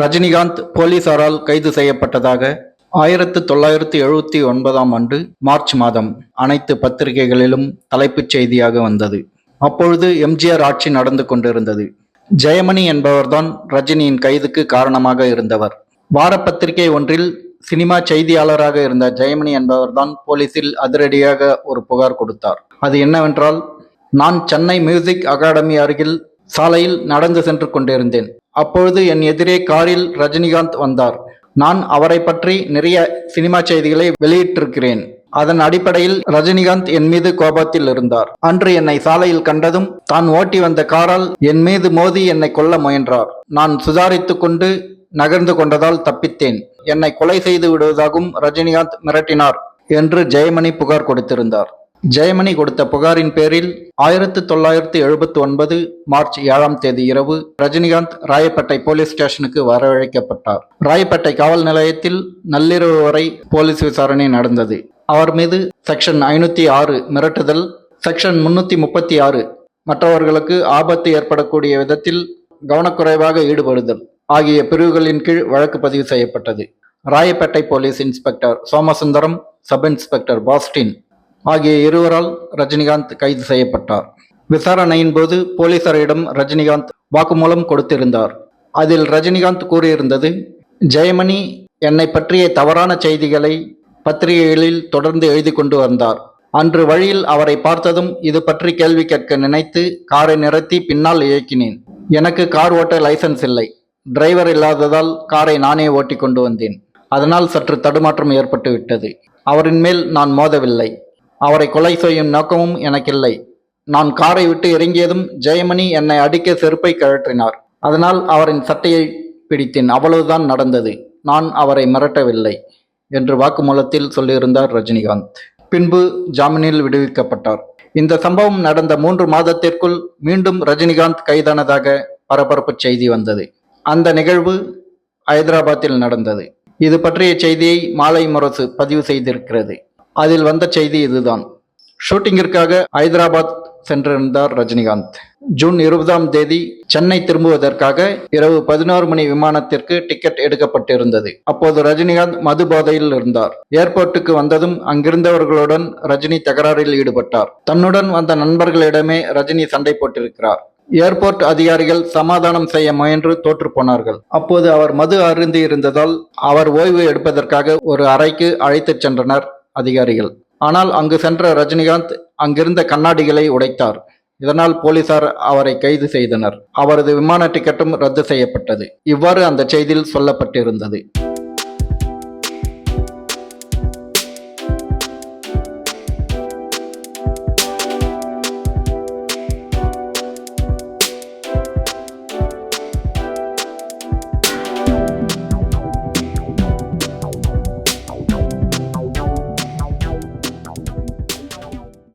ரஜினிகாந்த் போலீசாரால் கைது செய்யப்பட்டதாக ஆயிரத்து தொள்ளாயிரத்து எழுபத்தி ஒன்பதாம் ஆண்டு மார்ச் மாதம் அனைத்து பத்திரிகைகளிலும் தலைப்புச் செய்தியாக வந்தது. அப்பொழுது எம்ஜிஆர் ஆட்சி நடந்து கொண்டிருந்தது. ஜெயமணி என்பவர்தான் ரஜினியின் கைதுக்கு காரணமாக இருந்தவர். வாரப்பத்திரிகை ஒன்றில் சினிமா செய்தியாளராக இருந்த ஜெயமணி என்பவர்தான் போலீசில் அதிரடியாக ஒரு புகார் கொடுத்தார். அது என்னவென்றால் நான் சென்னை மியூசிக் அகாடமி அருகில் சாலையில் நடந்து சென்று கொண்டிருந்தேன். அப்பொழுது என் எதிரே காரில் ரஜினிகாந்த் வந்தார். நான் அவரை பற்றி நிறைய சினிமா செய்திகளை வெளியிட்டிருக்கிறேன். அதன் அடிப்படையில் ரஜினிகாந்த் என் மீது கோபத்தில் இருந்தார். அன்று என்னை சாலையில் கண்டதும் தான் ஓட்டி வந்த காரால் என் மீது மோதி என்னை கொல்ல முயன்றார். நான் சுதாரித்து கொண்டு நகர்ந்து கொண்டதால் தப்பித்தேன். என்னை கொலை செய்து விடுவதாகவும் ரஜினிகாந்த் மிரட்டினார் என்று ஜெயமணி புகார் கொடுத்திருந்தார். ஜெயமணி கொடுத்த புகாரின் பேரில் ஆயிரத்து தொள்ளாயிரத்து எழுபத்தி ஒன்பது மார்ச் ஏழாம் தேதி இரவு ரஜினிகாந்த் ராயப்பேட்டை போலீஸ் ஸ்டேஷனுக்கு வரவழைக்கப்பட்டார். ராயப்பேட்டை காவல் நிலையத்தில் நள்ளிரவு வரை போலீஸ் விசாரணை நடந்தது. அவர் மீது செக்ஷன் ஐநூத்தி ஆறு மிரட்டுதல் செக்ஷன் முன்னூத்தி முப்பத்தி ஆறு மற்றவர்களுக்கு ஆபத்து ஏற்படக்கூடிய விதத்தில் கவனக்குறைவாக ஈடுபடுதல் ஆகிய பிரிவுகளின் கீழ் வழக்கு பதிவு செய்யப்பட்டது. Royapettah police inspector Somasundaram sub inspector Bastin ஆகிய இருவரால் ரஜினிகாந்த் கைது செய்யப்பட்டார். விசாரணையின் போது போலீசாரிடம் ரஜினிகாந்த் வாக்குமூலம் கொடுத்திருந்தார். அதில் ரஜினிகாந்த் கூறியிருந்தது ஜெயமணி என்னை பற்றிய தவறான செய்திகளை பத்திரிகைகளில் தொடர்ந்து எழுதி கொண்டு வந்தார். அன்று வழியில் அவரை பார்த்ததும் இது பற்றி கேள்வி கேட்க நினைத்து காரை நிறுத்தி பின்னால் இயக்கினேன். எனக்கு கார் ஓட்ட லைசன்ஸ் இல்லை. டிரைவர் இல்லாததால் காரை நானே ஓட்டி கொண்டு வந்தேன். அதனால் சற்று தடுமாற்றம் ஏற்பட்டு விட்டது அவரின் மேல் நான் மோதவில்லை. அவரை கொலை செய்யும் நோக்கமும் எனக்கில்லை. நான் காரை விட்டு இறங்கியதும் ஜெயமணி என்னை அடிக்க செருப்பை கழற்றினார். அதனால் அவரின் சட்டையை பிடித்தேன். அவ்வளவுதான் நடந்தது. நான் அவரை மிரட்டவில்லை என்று வாக்குமூலத்தில் சொல்லியிருந்தார் ரஜினிகாந்த். பின்பு ஜாமீனில் விடுவிக்கப்பட்டார். இந்த சம்பவம் நடந்த மூன்று மாதத்திற்குள் மீண்டும் ரஜினிகாந்த் கைதானதாக பரபரப்பு செய்தி வந்தது. அந்த நிகழ்வு ஹைதராபாத்தில் நடந்தது. இது பற்றிய செய்தியை மாலை முரசு பதிவு செய்திருக்கிறது. அதில் வந்த செய்தி இதுதான். ஷூட்டிங்கிற்காக ஹைதராபாத் சென்றிருந்தார் ரஜினிகாந்த். ஜூன் இருபதாம் தேதி சென்னை திரும்புவதற்காக இரவு பதினோரு மணி விமானத்திற்கு டிக்கெட் எடுக்கப்பட்டிருந்தது. அப்போது ரஜினிகாந்த் மது போதையில் இருந்தார். ஏர்போர்ட்டுக்கு வந்ததும் அங்கிருந்தவர்களுடன் ரஜினி தகராறில் ஈடுபட்டார். தன்னுடன் வந்த நண்பர்களிடமே ரஜினி சண்டை போட்டிருக்கிறார். ஏர்போர்ட் அதிகாரிகள் சமாதானம் செய்ய முயன்று தோற்று போனார்கள். அப்போது அவர் மது அருந்தி இருந்ததால் அவர் ஓய்வு எடுப்பதற்காக ஒரு அறைக்கு அழைத்துச் சென்றனர். அதிகாரிகள். ஆனால் அங்கு சென்ற ரஜினிகாந்த் அங்கிருந்த கண்ணாடிகளை உடைத்தார். இதனால் போலீசார் அவரை கைது செய்தனர். அவரது விமான டிக்கெட்டும் ரத்து செய்யப்பட்டது. இவ்வாறு அந்த செய்தியில் சொல்லப்பட்டிருந்தது.